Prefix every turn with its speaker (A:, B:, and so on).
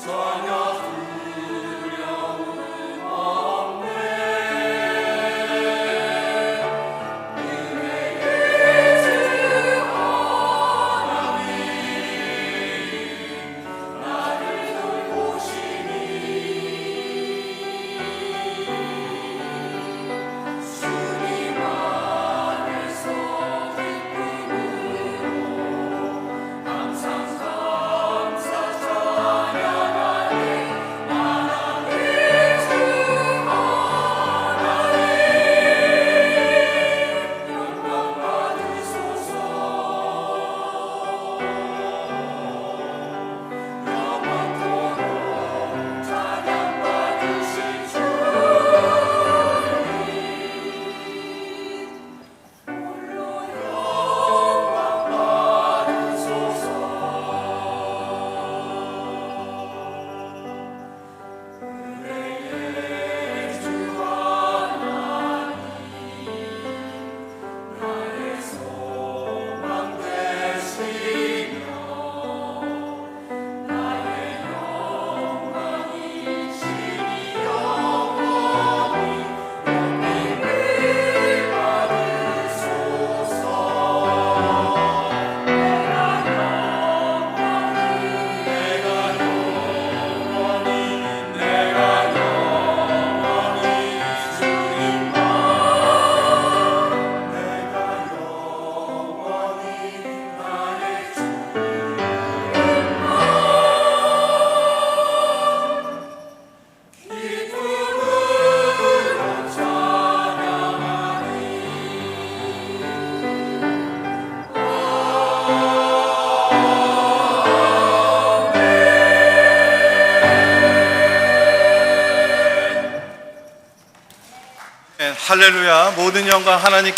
A: Song 할렐루야. 모든 영광 하나님께